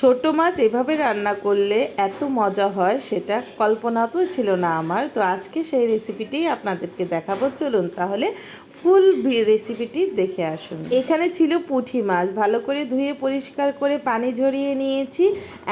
ছোট মাছ এভাবে রান্না করলে এত মজা হয়, সেটা কল্পনাতেও ছিল না আমার। তো আজকে সেই রেসিপিটি আপনাদেরকে দেখাবো। চলুন তাহলে ফুল রেসিপিটি দেখে আসুন। এখানে ছিল পুঁটি মাছ। ভালো করে ধুয়ে পরিষ্কার করে পানি ঝরিয়ে নিয়েছি।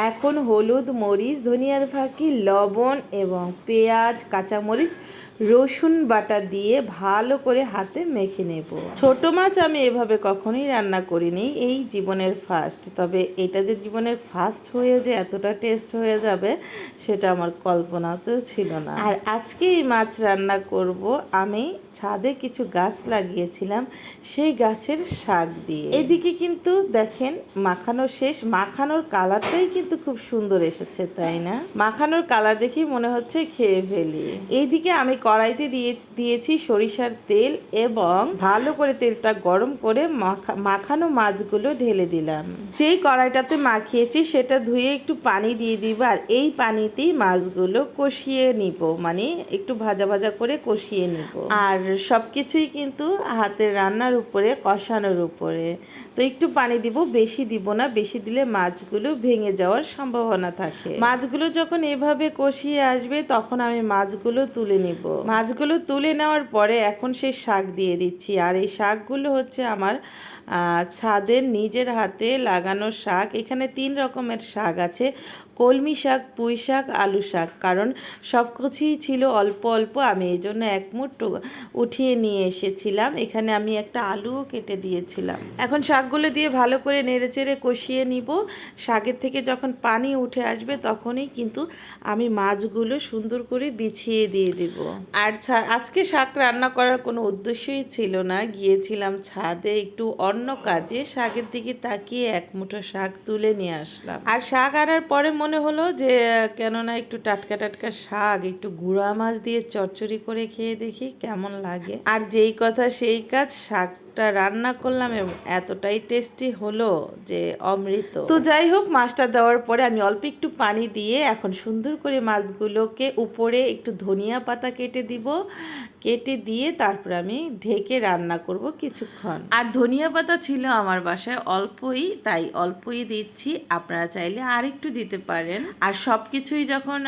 এখন হলুদ, মরিচ, ধনিয়ার ফাঁকি, লবণ এবং পেঁয়াজ, কাঁচামরিচ রসুন বাটা দিয়ে ভালো করে হাতে মেখে নেব। ছোট মাছ আমি এভাবে কখনোই রান্না করিনি, এই জীবনের ফার্স্ট তবে এটা যে জীবনের ফার্স্ট হয়ে যে এতটা টেস্ট হয়ে যাবে, সেটা আমার কল্পনাতেও ছিল না। আর আজকে এই মাছ রান্না করব আমি, ছাদে কিছু গাছ লাগিয়েছিলাম, সেই গাছের শাক দিয়ে। এদিকে কিন্তু দেখেন, মাখানো শেষ। মাখানোর কালারটাই কিন্তু খুব সুন্দর এসেছে, তাই না? মাখানোর কালার দেখি মনে হচ্ছে খেয়ে ফেলি। এইদিকে আমি কড়াইতে দিয়ে, দিয়েছি সরিষার তেল এবং ভালো করে তেলটা গরম করে মাখা- মাখানো মাছগুলো ঢেলে দিলাম। যেই কড়াইটাতে মাখিয়েছি সেটা ধুয়ে একটু পানি দিয়ে দিব আর এই পানিতেই মাছগুলো কষিয়ে নিব। মানে একটু ভাজা ভাজা করে কষিয়ে নিব। আর সব কিছুই কিন্তু হাতের রান্নার উপরে, কষানোর উপরে। তো একটু পানি দিব, বেশি দিব না, বেশি দিলে মাছগুলো ভেঙে যাওয়ার সম্ভাবনা থাকে। মাছগুলো যখন এভাবে কষিয়ে আসবে তখন আমি মাছগুলো তুলে নিব। মাছগুলো তুলে নেওয়ার পরে এখন সেই শাক দিয়ে দিচ্ছি। আর এই শাকগুলো হচ্ছে আমার ছাদের নিজের হাতে লাগানো শাক। এখানে তিন রকমের শাক আছে, কলমি শাক, পুঁই শাক, আলু শাক। কারণ সব কিছুই ছিল অল্প অল্প। আমি এই জন্য এক মুঠ উঠিয়ে নিয়ে এসেছিলাম। এখানে আমি একটা আলুও কেটে দিয়েছিলাম। এখন শাকগুলো দিয়ে ভালো করে নেড়ে চেড়ে কষিয়ে নিব। শাকের থেকে যখন পানি উঠে আসবে তখনই কিন্তু আমি মাছগুলো সুন্দর করে বিছিয়ে দিয়ে দেব। আর আজকে শাক রান্না করার কোনো উদ্দেশ্যই ছিল না। গিয়েছিলাম ছাদে একটু অন্য কাজে, শাকের দিকে তাকিয়ে এক মুঠো শাক তুলে নিয়ে আসলাম। আর শাক আনার পরে মনে হলো যে, কেননা একটু টাটকা টাটকা শাক, একটু গুঁড়া মাছ দিয়ে চচ্চড়ি করে খেয়ে দেখি কেমন লাগে। আর যেই কথা সেই কাজ শাকটা রান্না করলাম এবং এতটাই টেস্টি হলো যে অমৃত। তো যাই হোক মাছটা দেওয়ার পরে আমি অল্প একটু পানি দিয়ে এখন সুন্দর করে মাছগুলোকে উপরে একটু ধনিয়া পাতা কেটে দিব। কেটে দিয়ে তারপর আমি ঢেকে রান্না করব কিছুক্ষণ। আর ধনিয়া পাতা ছিল আমার বাসায় অল্পই তাই অল্পই দিচ্ছি। আপনারা চাইলে আর একটু দিতে পারেন। আর সব কিছুই যখন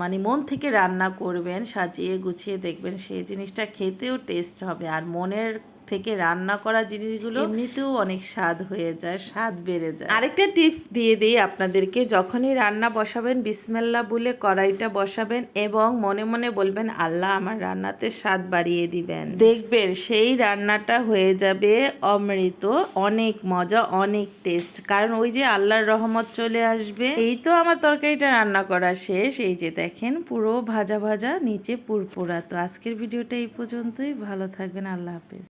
মানে মন থেকে রান্না করবেন সাজিয়ে গুছিয়ে দেখবেন সেই জিনিসটা খেতেও টেস্ট হবে। আর মনের থেকে রান্না করা জিনিসগুলো এমনিতেও অনেক স্বাদ হয়ে যায় স্বাদ বেড়ে যায়। আরেকটা টিপস দিয়ে দিই আপনাদেরকে যখনই রান্না বসাবেন বিসমেল্লা বলে কড়াইটা বসাবেন এবং মনে মনে বলবেন আল্লাহ আমার রান্নাতে স্বাদ বাড়িয়ে দিবেন। দেখবেন সেই রান্নাটা হয়ে যাবে অমৃত অনেক মজা অনেক টেস্ট। কারণ ওই যে আল্লাহর রহমত চলে আসবে এই তো আমার তরকারিটা রান্না করা শেষ। এই যে দেখেন পুরো ভাজা ভাজা নিচে পুরপুরা। তো আজকের ভিডিওটা এই পর্যন্তই। ভালো থাকবেন আল্লাহ হাফেজ।